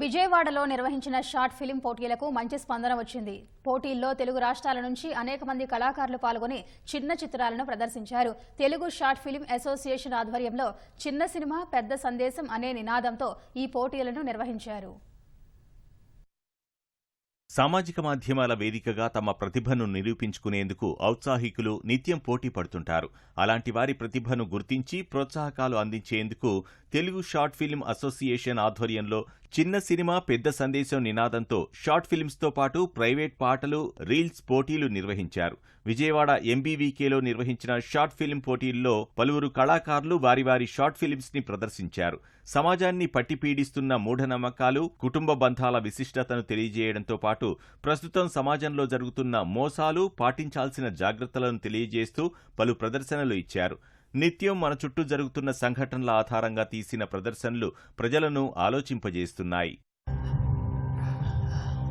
విజయవాడలో నిర్వహించిన short film పోటీలకు మంచి స్పందన వచ్చింది. పోటీల్లో తెలుగు రాష్ట్రాల నుంచి అనేక మంది కళాకారులు పాల్గొని చిన్న చిత్రాలను ప్రదర్శించారు. తెలుగు షార్ట్ ఫిలిం అసోసియేషన్ ఆధ్వర్యంలో చిన్న సినిమా పెద్ద సందేశం అనే నినాదంతో ఈ పోటీలను నిర్వహించారు. సామాజిక మాధ్యమాల వేదికగా తమ ప్రతిభను నిరూపించుకునేందుకు ఔత్సాహికులు నిత్యం పోటీ పడుతుంటారు. అలాంటి వారి ప్రతిభను గుర్తించి ప్రోత్సాహకాలు అందించేందుకు తెలుగు షార్ట్ ఫిల్మ్ అసోసియేషన్ ఆధ్వర్యంలో చిన్న సినిమా పెద్ద సందేశం నినాదంతో షార్ట్ ఫిల్మ్స్తో పాటు ప్రైవేట్ పాటలు రీల్స్ పోటీలు నిర్వహించారు. విజయవాడ ఎంబీవీకేలో నిర్వహించిన షార్ట్ ఫిల్మ్ పోటీల్లో పలువురు కళాకారులు వారి వారి షార్ట్ ఫిల్మ్స్ని ప్రదర్శించారు. సమాజాన్ని పట్టిపీడిస్తున్న మూఢనమ్మకాలు కుటుంబ బంధాల విశిష్టతను తెలియజేయడంతో పాటు ప్రస్తుతం సమాజంలో జరుగుతున్న మోసాలు పాటించాల్సిన జాగ్రత్తలను తెలియజేస్తూ పలు ప్రదర్శనలు ఇచ్చారు. నిత్యం మన చుట్టూ జరుగుతున్న సంఘటనల ఆధారంగా తీసిన ప్రదర్శనలు ప్రజలను ఆలోచింపజేస్తున్నాయి.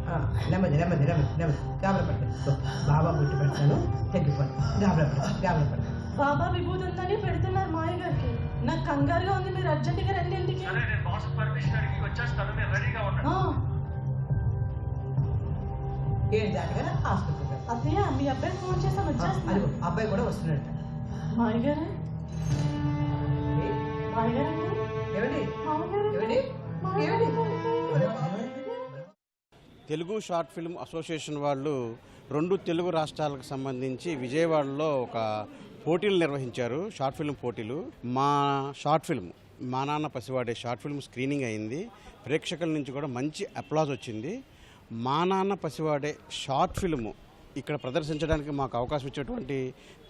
ఆ, నెమ్మది నెమ్మది నెమ్మది నెమ్మది. గాబర పడతాను సో, బాబా పుట్టి పెడతాను తగ్గిపోతాను గాబర పడతాను గాబర పడతాను బాబా విభూతి ఉందని పెడుతున్నారు మాయ గారికి. నాకు కంగారుగా ఉంది మీరు అర్జెంటుగా రండి ఇంటికి సరే నేను బాస్ పర్మిషన్ అడిగి వచ్చేస్తాను. మీరు రెడీగా ఉండండి ఆ, ఏం దాటిగా హాస్పిటల్ అత్తయ్య మీ అబ్బాయి ఫోన్ చేసాం అదిగో వచ్చేస్తున్నారు అబ్బాయి కూడా వస్తున్నాడు. మాయ గారు? తెలుగు షార్ట్ ఫిల్మ్ అసోసియేషన్ వాళ్ళు రెండు తెలుగు రాష్ట్రాలకు సంబంధించి విజయవాడలో ఒక పోటీలు నిర్వహించారు షార్ట్ ఫిల్మ్ పోటీలు. మా షార్ట్ ఫిల్మ్ మా నాన్న పసివాడే షార్ట్ ఫిల్మ్ స్క్రీనింగ్ అయింది. ప్రేక్షకుల నుంచి కూడా మంచి అప్లాజ్ వచ్చింది. మా నాన్న పసివాడే షార్ట్ ఫిల్మ్ ఇక్కడ ప్రదర్శించడానికి మాకు అవకాశం ఇచ్చేటువంటి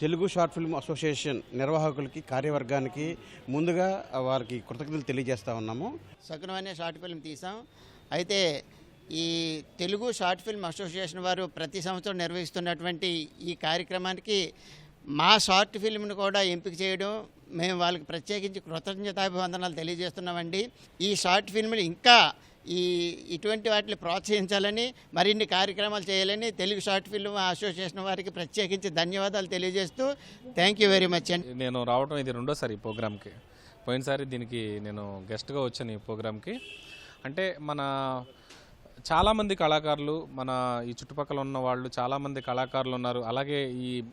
తెలుగు షార్ట్ ఫిల్మ్ అసోసియేషన్ నిర్వాహకులకి కార్యవర్గానికి ముందుగా వారికి కృతజ్ఞతలు తెలియజేస్తూ ఉన్నాము. సగుణం అనే షార్ట్ ఫిల్మ్ తీసాం. అయితే ఈ తెలుగు షార్ట్ ఫిల్మ్ అసోసియేషన్ వారు ప్రతి సంవత్సరం నిర్వహిస్తున్నటువంటి ఈ కార్యక్రమానికి మా షార్ట్ ఫిల్మ్ను కూడా ఎంపిక చేయడం మేము వాళ్ళకి ప్రత్యేకించి కృతజ్ఞతాభివందనాలు తెలియజేస్తున్నామండి. ఈ షార్ట్ ఫిల్మ్లు ఇంకా ఈ ఇటువంటి వాటిని ప్రోత్సహించాలని మరిన్ని కార్యక్రమాలు చేయాలని తెలుగు షార్ట్ ఫిల్మ్ అసోసియేషన్ వారికి ప్రత్యేకించి ధన్యవాదాలు తెలియజేస్తూ థ్యాంక్ యూ వెరీ మచ్ అండి. నేను రావటం ఇది రెండోసారి ఈ ప్రోగ్రామ్కి. పోయినసారి దీనికి నేను గెస్ట్గా వచ్చాను ఈ ప్రోగ్రామ్కి. అంటే మన చాలామంది కళాకారులు మన ఈ చుట్టుపక్కల ఉన్న వాళ్ళు చాలామంది కళాకారులు ఉన్నారు. అలాగే ఈ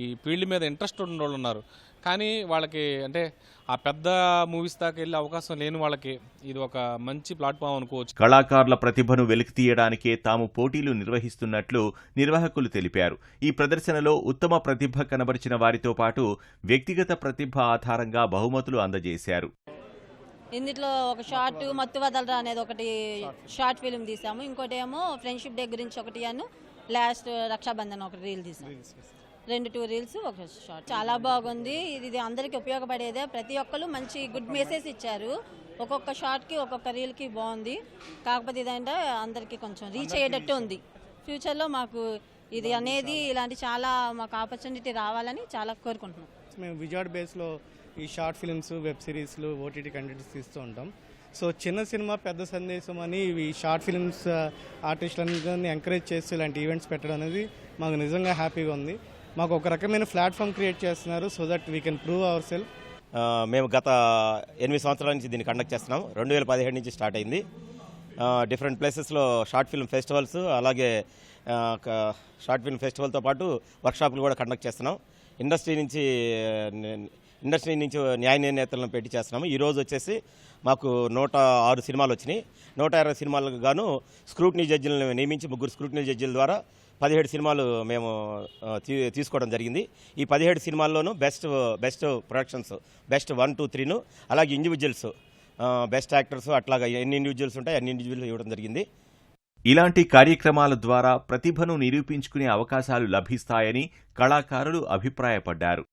ఈ ఫీల్డ్ మీద ఇంట్రెస్ట్ ఉన్న వాళ్ళు ఉన్నారు. కానీ వాళ్ళకి అంటే ఆ పెద్ద మూవీస్ దాకా వెళ్ళే అవకాశం లేని వాళ్ళకి ఇది ఒక మంచి ప్లాట్ఫామ్ అనుకోవచ్చు. కళాకారుల ప్రతిభను వెలికితీయడానికే తాము పోటీలు నిర్వహిస్తున్నట్లు నిర్వాహకులు తెలిపారు. ఈ ప్రదర్శనలో ఉత్తమ ప్రతిభ కనబరిచిన వారితో పాటు వ్యక్తిగత ప్రతిభ ఆధారంగా బహుమతులు అందజేశారు. ఇందులో ఒక షార్ట్ మత్తు వదలరా అనేది ఒకటి షార్ట్ ఫిల్మ్ తీసాము. ఇంకోటి ఏమో ఫ్రెండ్షిప్ డే గురించి ఒకటి అను లాస్ట్ రక్షాబంధన్ ఒకటి రీల్ తీసాము రెండు టూ రీల్స్ ఒక షార్ట్ చాలా బాగుంది. ఇది అందరికీ ఉపయోగపడేదే. ప్రతి ఒక్కరు మంచి గుడ్ మెసేజ్ ఇచ్చారు. ఒక్కొక్క షార్ట్కి ఒక్కొక్క రీల్కి బాగుంది. కాకపోతే ఇదంటే అందరికీ కొంచెం రీచ్ అయ్యేటట్టు ఉంది. ఫ్యూచర్లో మాకు ఇది అనేది ఇలాంటి చాలా మాకు ఆపర్చునిటీ రావాలని చాలా కోరుకుంటున్నాం. మేము విజయవాడ బేస్లో ఈ షార్ట్ ఫిల్మ్స్ వెబ్ సిరీస్లు ఓటీటీ కంటెంట్స్ తీస్తూ ఉంటాం. సో చిన్న సినిమా పెద్ద సందేశం అని ఈ షార్ట్ ఫిల్మ్స్ ఆర్టిస్టులందరినీ ఎంకరేజ్ చేస్తూ ఇలాంటి ఈవెంట్స్ పెట్టడం అనేది మాకు నిజంగా హ్యాపీగా ఉంది. మాకు ఒక రకమైన ప్లాట్ఫామ్ క్రియేట్ చేస్తున్నారు so that we can prove our self మేము గత ఎనిమిది సంవత్సరాల నుంచి దీన్ని కండక్ట్ చేస్తున్నాం. రెండు వేల పదిహేడు నుంచి స్టార్ట్ అయింది. డిఫరెంట్ ప్లేసెస్లో షార్ట్ ఫిల్మ్ ఫెస్టివల్స్ అలాగే షార్ట్ ఫిల్మ్ ఫెస్టివల్తో పాటు వర్క్షాప్లు కూడా కండక్ట్ చేస్తున్నాం. ఇండస్ట్రీ నుంచి ఇండస్ట్రీ నుంచి న్యాయ నిర్ణేతలను పెట్టి చేస్తున్నాము. ఈరోజు వచ్చేసి మాకు నూట ఆరు సినిమాలు వచ్చినాయి. నూట ఇరవై సినిమాలకు గాను స్క్రూటినీ జడ్జిలను నియమించి ముగ్గురు స్క్రూటినీ జడ్జిల ద్వారా పదిహేడు సినిమాలు మేము తీ- తీసుకోవడం జరిగింది. ఈ పదిహేడు సినిమాల్లోనూ best best productions best one two త్రీను అలాగే ఇండివిజువల్స్ బెస్ట్ యాక్టర్స్ అట్లాగా ఎన్ని ఇండివిజువల్స్ ఉంటాయి అన్ని ఇండివిజువల్స్ ఇవ్వడం జరిగింది. ఇలాంటి కార్యక్రమాల ద్వారా ప్రతిభను నిరూపించుకునే అవకాశాలు లభిస్తాయని కళాకారులు అభిప్రాయపడ్డారు.